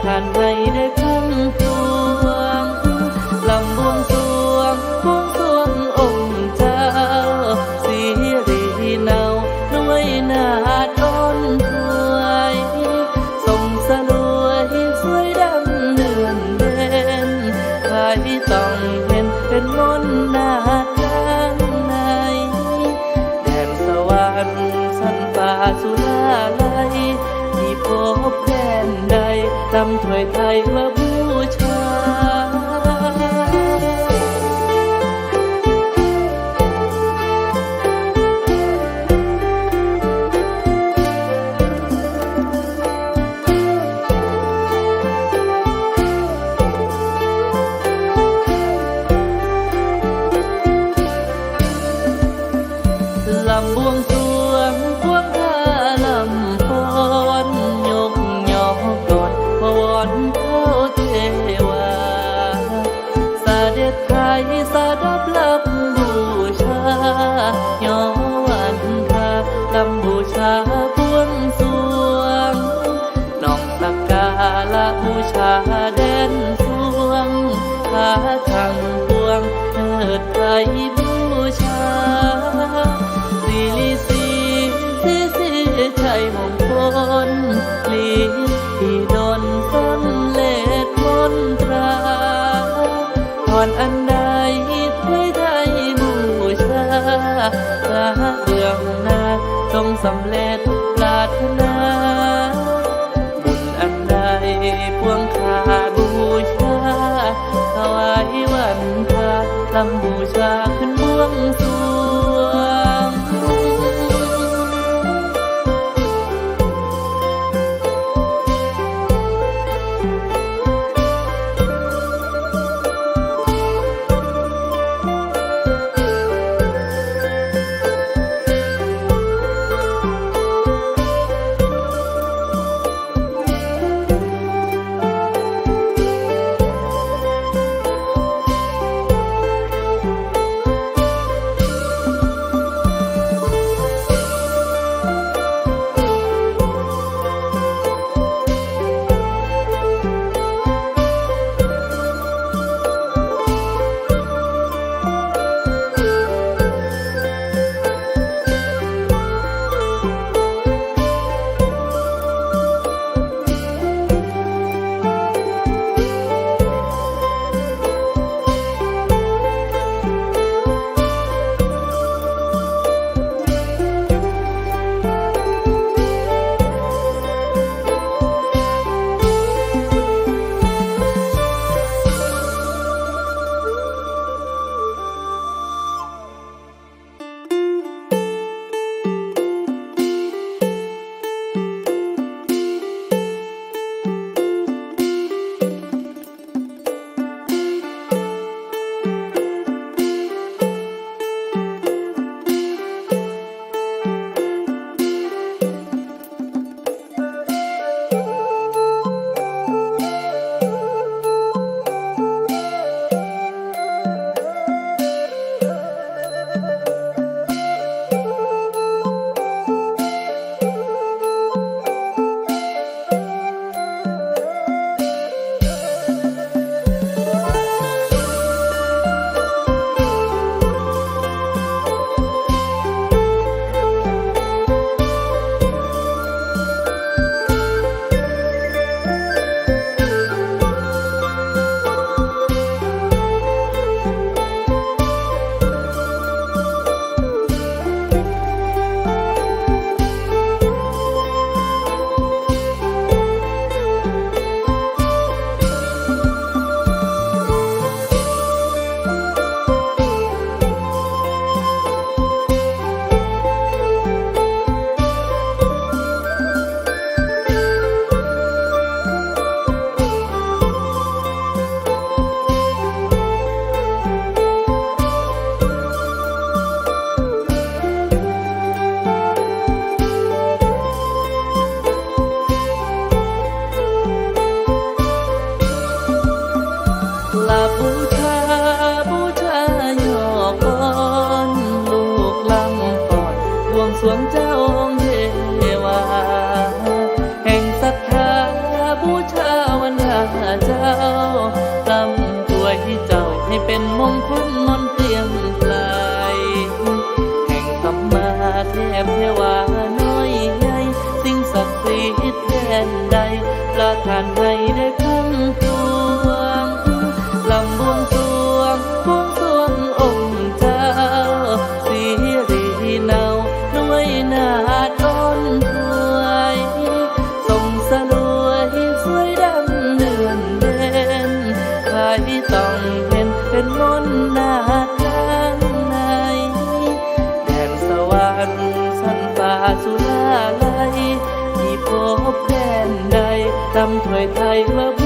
Can I จำถ้วยไทยมาบูชา làm buông รับรับบูชายอวันพระลำบูชาพวนสวงน้องสักกาละบูชาเด่นสวงพาทางพวงเถิดไทยบูชาสิริาเรื่องนาต้องสำเร็จปรารถนา บุญอันใดพวงคาบูชาถวายวันพระลำบูชาขึ้นบวงสู ลาบูชาบูชายกบอนลูกลำปอดบวงสวงเจ้าองค์ทวา แห่งศรัทธาบูชาวันหาเจ้าตำตัวเจ้าให้เป็นมงคลมนเตียมไกลแห่งสมมาเทพเทวานยใหญ่ สิ่งศักดิ์สิทธิ์แดนใดประานให ต้องเห็นเป็นมนต์นาทานในแดนสวรรค์สันป่าสุราลัยที่พบแดนใดตำถวยไทยมา